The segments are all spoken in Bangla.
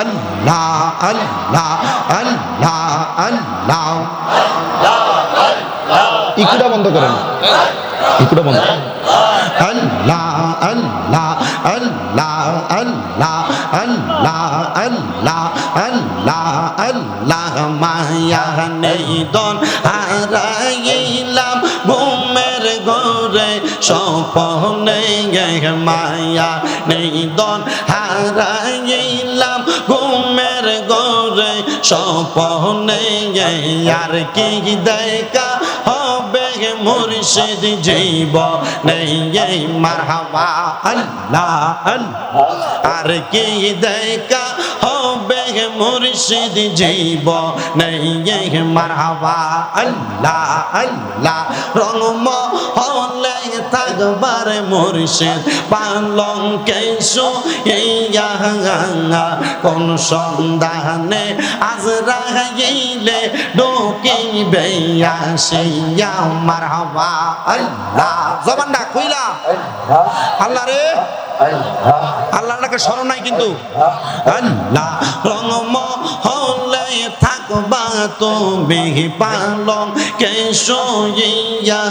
আল্লাহ আল্লাহ আল্লাহ আল্লাহ। ইকুটা বন্ধ করেন। ইকুটা বন্ধ। আল্লাহ আল্লাহ আল্লাহ আল্লাহ আল্লাহ আল্লাহ আল্লাহ আল্লাহ, মায়া নেই দন হারাইলাম। ঘুমের ঘরে স্বপনে মায়া নেই দন হারাইলাম। ঘুমের ঘরে স্বপনে আর কি দেখা হবে মুর্শিদ জীব নেই মারহাবা, আল্লাহ আর কি দেখা হবে মুর্শিদ জীব নেই মারহাবা, আল্লাহ আল্লাহ। রঙম হলে থাকবার মুর্শিদ পালং কেশু ইয়া কোন সন্ধানে আজ ঢুকিবে আসিয়া মারহাবা আল্লাহ জবানটা কইলা আল্লাহ রে। আল্লাহকে স্মরণ নাই কিন্তু। আল্লাহ রঙম তুমি পালং কেশইয়া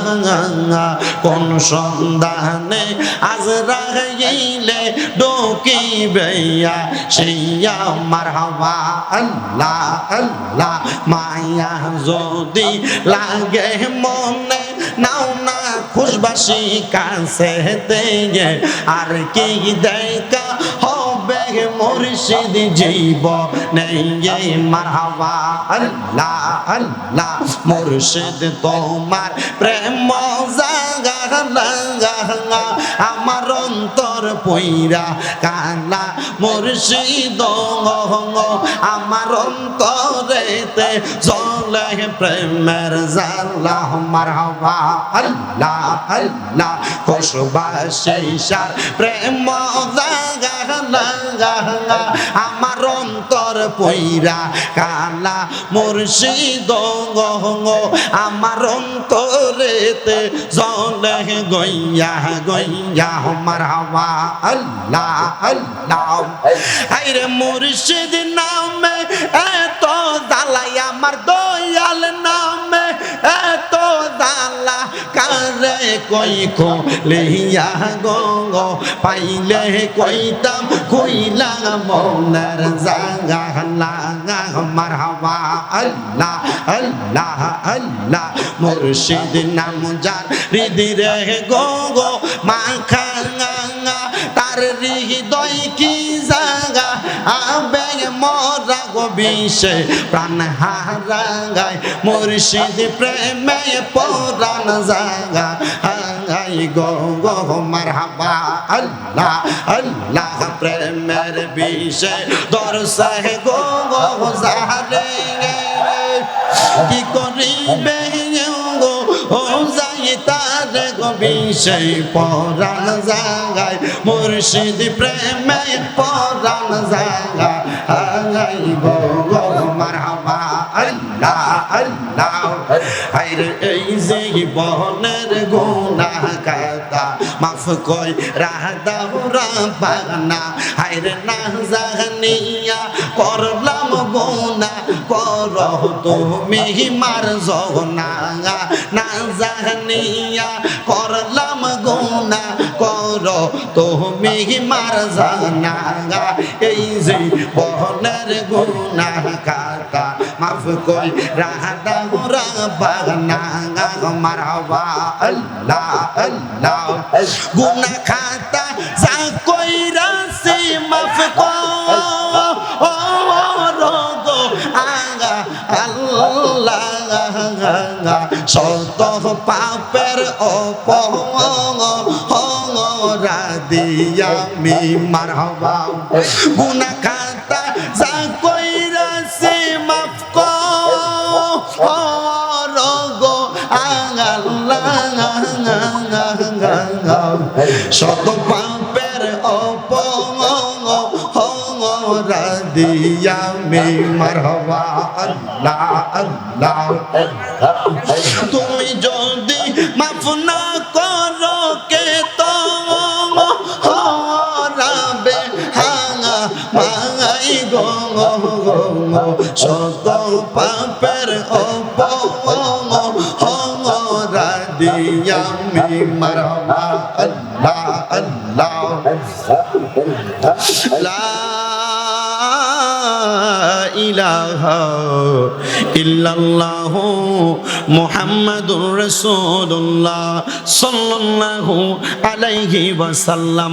কোন সন্ধানে আজ রাগাইলে ডকিবে সেইয়া মারহাবা, আল্লাহ আল্লাহ, মায়া যদি লাগে মনে, নাও না খুশবাসি কাছে দিয়ে, আর কি দেখা হবে মুর্শিদ জীব নেই মারহাবা। আল্লাহ আল্লাহ, মুর্শিদ তোমার প্রেম আমার অন্তর পইরা কালা মুর্শিদ, আমার অন্তরেতে জলে প্রেমের জালা মারহাবা, আল্লাহ আল্লাহ খুশবাসিসার প্রেম জাগা। আমার অন্তর পইরা কালা মুর্শিদ আমার অন্তরেতে জলে গইয়া গইয়া মারহাবা আল্লাহ আল্লাহ। আইরে মুর্শিদ নামে এত দালাই আমার দয়াল নামে এত দালা কারে কই খো লিয়া গঙ্গ পাইলে কইতাম কইলা মনের জাগা লাগা মারহাবা আল্লাহ আল্লাহ আল্লাহ মুর্শিদ নাম যার হৃদয় গো গো মাখা তার হৃদয় কি মরা গো বিষে, প্রাণ হারাগায়। মুর্শিদ প্রেমে পরাণ জাগা হাই গো গো মারহাবা, আল্লাহ আল্লাহ প্রেমের বিষে। দরসে গো গো জাহারে কি করিবে গো? ও যাই তার গো বিষয় পরাণ জাগায়। মুর্শিদ প্রেমে পরাণ জাগায়। হাই গো গো মারহাবা আল্লাহ আল্লাহ হাইরে এই যে বনের গুনাহ কাতা মাফ কই রাহদাও রাবানা হাইরে না জাহানিয়া করলাম গুনাহ কর তুমি মার জগনা না জাহানিয়া করলাম গুনাহ কর তুমি মার জানা এই যে বনের গুনাহ কাতা মাফ কই রাহদা গুরা বাগনা মারহাবা আল্লাহ আল্লাহ। গুনাহ খাতা যা কই রাসি মাফ কো ও, রগো আগা, আল্লাহ। শত পাপের অপরা দিয়া মি মারহাবা গুনাহ কইরাছে মাফ কর গো। শত পাপের দিয়া মে মারবা আল্লাহ আল্লাহ। তুমি যদি মাফ না শত পাপের অপম হমরা দিয়া মে মারবা আল্লাহ আল্লাহ। লা ইলাহা ইল্লাল্লাহ মুহাম্মাদুর রাসূলুল্লাহ সাল্লাল্লাহু আলাইহি ওয়াসাল্লাম।